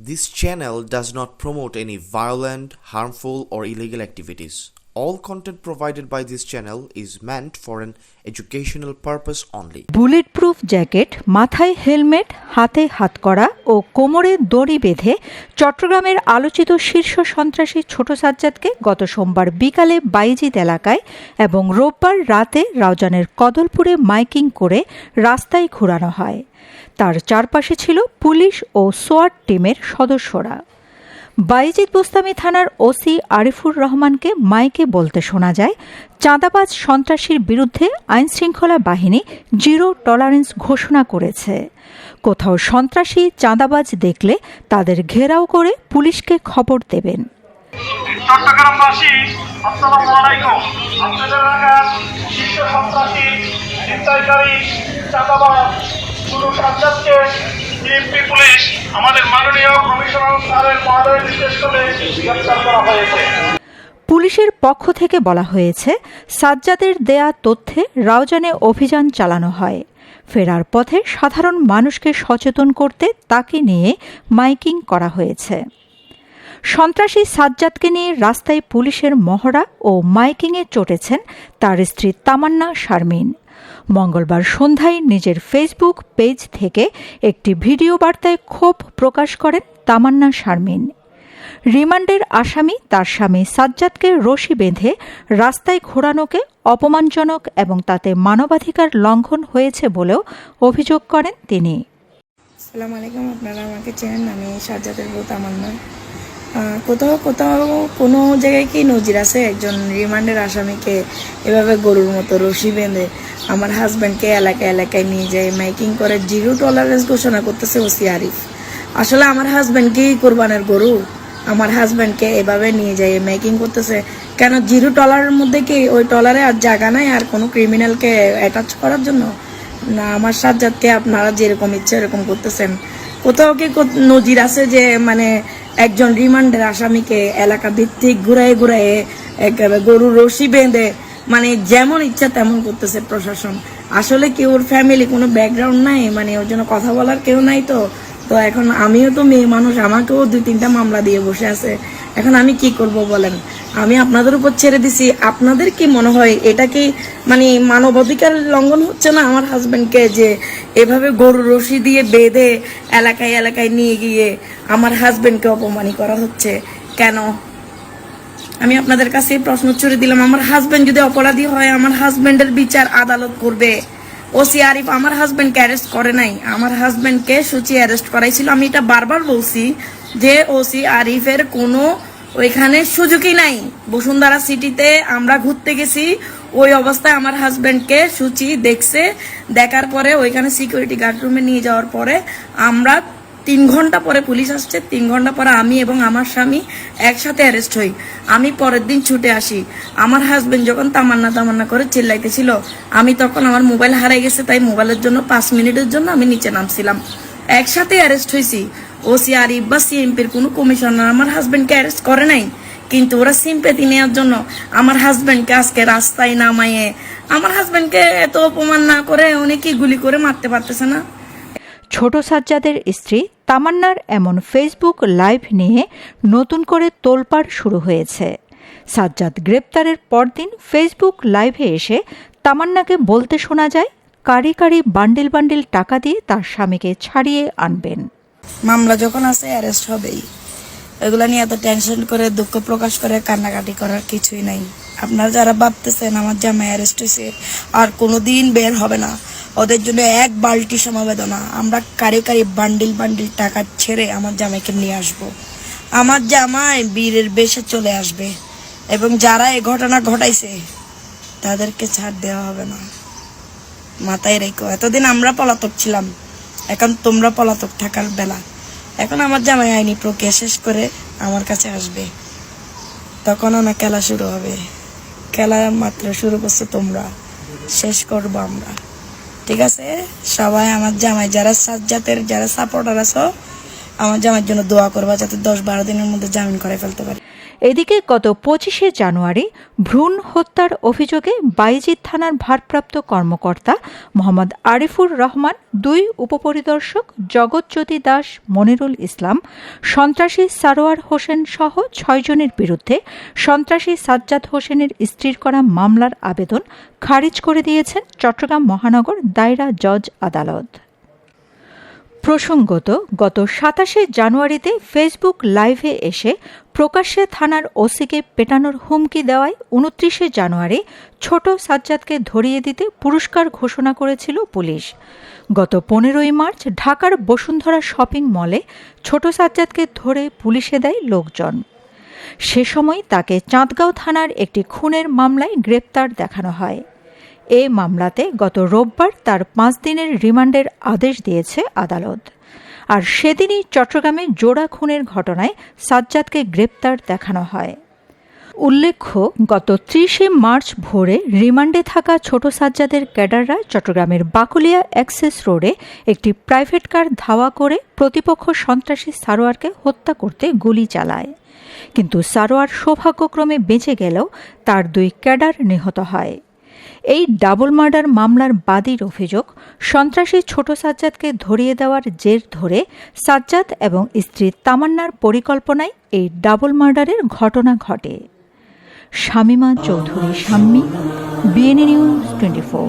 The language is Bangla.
This channel does not promote any violent, harmful, or illegal activities. All content provided by this channel is meant for an educational purpose only. Bullet proof jacket মাথায় হেলমেট হাতে হাতকড়া ও কোমরে দড়ি বেঁধে চট্টগ্রামের আলোচিত শীর্ষ সন্ত্রাসী ছোট সাজ্জাদকে গত সোমবার বিকালে বাইজিদ এলাকায় এবং রোববার রাতে রাউজানের কদলপুরে মাইকিং করে রাস্তায় ঘোরানো হয় তার চারপাশে ছিল পুলিশ ও সোয়াট টিমের সদস্যরা। বাইজিদ বোস্তামি থানার ওসি আরিফুর রহমানকে মাইকে বলতে শোনা যায়, চাঁদাবাজ সন্ত্রাসীর বিরুদ্ধে আইনশৃঙ্খলা বাহিনী জিরো টলারেন্স ঘোষণা করেছে। কোথাও সন্ত্রাসী চাঁদাবাজ দেখলে তাদের ঘেরাও করে পুলিশকে খবর দেবেন। চট্টগ্রামবাসী, আসসালামু আলাইকুম। আপনাদের এলাকার সন্ত্রাসী চাঁদাবাজ। ডিএমপি পুলিশ, আমাদের মাননীয় কমিশনার স্যারের নির্দেশ করে গ্রেপ্তার করা হয়েছে। পুলিশের পক্ষ থেকে বলা হয়েছে, সাজ্জাদের দেয়া তথ্যে রাউজানে অভিযান চালানো হয়। ফেরার পথে সাধারণ মানুষকে সচেতন করতে তাকে নিয়ে মাইকিং করা হয়েছে। সন্ত্রাসী সাজ্জাদকে নিয়ে রাস্তায় পুলিশের মহড়া ও মাইকিংয়ে চটেছেন তার স্ত্রী তামান্না শারমিন। মঙ্গলবার সন্ধ্যায় নিজের ফেসবুক পেজ থেকে একটি ভিডিও বার্তায় ক্ষোভ প্রকাশ করেন তামান্না শারমিন। রিমান্ডের আসামি তার স্বামী সাজ্জাদকে রশি বেঁধে রাস্তায় ঘোরানোকে অপমানজনক এবং তাতে মানবাধিকার লঙ্ঘন হয়েছে বলেও অভিযোগ করেন তিনি। আসসালামু আলাইকুম, আপনারা আমাকে আমি সাজ্জাদের বউ তামান্না। কোথাও কোথাও কোনো জায়গায় কি নজির আছে? একজন রিমান্ডের আসামিকে এভাবে গরুর মতো রশি বেঁধে আমার হাজব্যান্ডকে এলাকায় এলাকায় নিয়ে যায় মাইকিং করে জিরো টলারেন্স ঘোষণা করতেছে ওসি আরিফ। আসলে আমার হাজব্যান্ড কি কোরবানের গরু? আমার হাজব্যান্ডকে এভাবে নিয়ে যায় মেকিং করতেছে। কেন জিরো টলারের মধ্যে কি ওই টলারে আর জায়গা নাই আর কোনো ক্রিমিনালকে অ্যাটাচ করার জন্য? না, আমার সাজ্জাদকে আপনারা যেরকম ইচ্ছে এরকম করতেছেন। কোথাও কি নজির আছে যে মানে একজন রিমান্ডের আসামিকে এলাকা ভিত্তিক ঘুরায় ঘুরায় গরু রশি বেঁধে মানে যেমন ইচ্ছা তেমন করতেছে প্রশাসন। আসলে কি ওর ফ্যামিলি কোনো ব্যাকগ্রাউন্ড নাই? মানে ওর জন্য কথা বলার কেউ নাই তো? তো এখন আমিও তো মেয়ে মানুষ, আমাকেও দুই তিনটা মামলা দিয়ে বসে আছে। এখন আমি কি করব বলেন? আমি আপনাদের উপর ছেড়ে দিছি। আপনাদের কি মনে হয় এটা কি মানে মানবাধিকার লঙ্ঘন হচ্ছে না আমার হাজবেন্ডকে যে এভাবে গরু রশি দিয়ে বেঁধে এলাকায় এলাকায় নিয়ে গিয়ে আমার হাজবেন্ডকে অপমানি করা হচ্ছে? কেন? আমি আপনাদের কাছে প্রশ্ন ছুড়ে দিলাম। আমার হাজবেন্ড যদি অপরাধী হয়, আমার হাজবেন্ডের বিচার আদালত করবে। ওসি আরিফ, আমার হাজব্যান্ডকে অ্যারেস্ট করে নাই। আমার হাজব্যান্ডকে সুচি অ্যারেস্ট করাইছিল। আমি এটা বারবার বলছি যে ওসি আরিফের কোনো ওইখানে সুযোগই নাই। বসুন্ধরা সিটিতে আমরা ঘুরতে গেছি, ওই অবস্থায় আমার হাজব্যান্ডকে সুচি দেখছে। দেখার পরে ওইখানে সিকিউরিটি গার্ড রুমে নিয়ে যাওয়ার পরে আমরা তিন ঘণ্টা পরে পুলিশ আসছে, তিন ঘণ্টা পরে আমি এবং আমার স্বামী একসাথে অ্যারেস্ট হই। আমি পরের দিন ছুটে আসি। আমার হাজবেন্ড যখন তামান্না তামান্না করে চিল্লাইতেছিল, আমি তখন আমার মোবাইল হারাই গেছে, তাই মোবাইলের জন্য পাঁচ মিনিটের জন্য আমি নিচে নামছিলাম। একসাথে অ্যারেস্ট হয়েছি ওসি আরিফ বা সিএমপির কোনো কমিশনার আমার হাজবেন্ডকে অ্যারেস্ট করে নাই। কিন্তু ওরা সিম্পেতি নেওয়ার জন্য আমার হাজবেন্ডকে আজকে রাস্তায় নামাইয়ে আমার হাজবেন্ডকে এত অপমান না করে উনি কি গুলি করে মারতে পারতেছে না? ছোট সাজ্জাদের স্ত্রী তামান্নার এমন ফেসবুক লাইভ নিয়ে নতুন করে তোলপাড় শুরু হয়েছে। সাজ্জাদ গ্রেপ্তারের পরদিন ফেসবুক লাইভে এসে তামান্নাকে বলতে শোনা যায়, কারি কারি বান্ডিল বান্ডিল টাকা দিয়ে তার স্বামীকে ছাড়িয়ে আনবেন। মামলা যখন আছে অ্যারেস্ট হবেই। এগুলা নিয়ে এত টেনশন করে, দুঃখ প্রকাশ করে, কান্নাকাটি করার কিছুই নাই। আপনারা যারা ভাবতেছেন, আমার জামাই অ্যারেস্ট হয়েছে আর কোনোদিন বের হবে না। ওদের জন্য এক বালতি সমবেদনা। আমরা কারি কারি বান্ডিল বান্ডিল টাকা ছেড়ে আমার জামাইকে নিয়ে আসব। আমার জামাই বীরের বেশে চলে আসবে এবং যারা এই ঘটনা ঘটাইছে, তাদেরকে ছাড় দেওয়া হবে না। মাথায় রেখো, এতদিন আমরা পলাতক ছিলাম। এখন তোমরা পলাতক থাকার বেলা। এখন আমার জামাই আইনি প্রক্রিয়া শেষ করে আমার কাছে আসবে। তখন আমার খেলা শুরু হবে। খেলা মাত্র শুরু করছ তোমরা। শেষ করব আমরা। ঠিক আছে? সবাই আমার জামাই, যারা সাজ্জাতের যারা সাপোর্টার আছো, আমার জামাইয়ের জন্য দোয়া করবা যাতে দশ বারো দিনের মধ্যে জামিন করে ফেলতে পারি। এদিকে গত পঁচিশে জানুয়ারি ভ্রূণ হত্যার অভিযোগে বাইজিৎ থানার ভারপ্রাপ্ত কর্মকর্তা মোহাম্মদ আরিফুর রহমান, দুই উপপরিদর্শক জগৎজ্যোতি দাস, মনিরুল ইসলাম, সন্ত্রাসী সারোয়ার হোসেন সহ ছয়জনের বিরুদ্ধে সন্ত্রাসী সাজ্জাদ হোসেনের স্ত্রীর করা মামলার আবেদন খারিজ করে দিয়েছেন চট্টগ্রাম মহানগর দায়রা জজ আদালত। প্রসঙ্গত, গত সাতাশে জানুয়ারিতে ফেসবুক লাইভে এসে প্রকাশ্যে থানার ওসিকে পেটানোর হুমকি দেওয়ায় উনত্রিশে জানুয়ারি ছোট সাজ্জাদকে ধরিয়ে দিতে পুরস্কার ঘোষণা করেছিল পুলিশ। গত পনেরোই মার্চ ঢাকার বসুন্ধরা শপিং মলে ছোট সাজ্জাদকে ধরে পুলিশে দেয় লোকজন। সে সময় তাকে চাঁদগাঁও থানার একটি খুনের মামলায় গ্রেপ্তার দেখানো হয়। এ মামলাতে গত রোববার তার পাঁচ দিনের রিমান্ডের আদেশ দিয়েছে আদালত। আর সেদিনই চট্টগ্রামে জোড়া খুনের ঘটনায় সাজ্জাদকে গ্রেপ্তার দেখানো হয়। উল্লেখ্য, গত ত্রিশে মার্চ ভোরে রিমান্ডে থাকা ছোট সাজ্জাদের ক্যাডাররা চট্টগ্রামের বাকুলিয়া অ্যাক্সেস রোডে একটি প্রাইভেট কার ধাওয়া করে প্রতিপক্ষ সন্ত্রাসী সারোয়ারকে হত্যা করতে গুলি চালায়। কিন্তু সারোয়ার সৌভাগ্যক্রমে বেঁচে গেলেও তার দুই ক্যাডার নিহত হয়। এই ডাবল মার্ডার মামলার বাদীর অভিযোগ সন্ত্রাসী ছোট সাজ্জাদকে ধরিয়ে দেওয়ার জের ধরে সাজ্জাদ এবং স্ত্রী তামান্নার পরিকল্পনায় এই ডাবল মার্ডারের ঘটনা ঘটে। Shamima Chowdhury, Shammi BNA news twenty four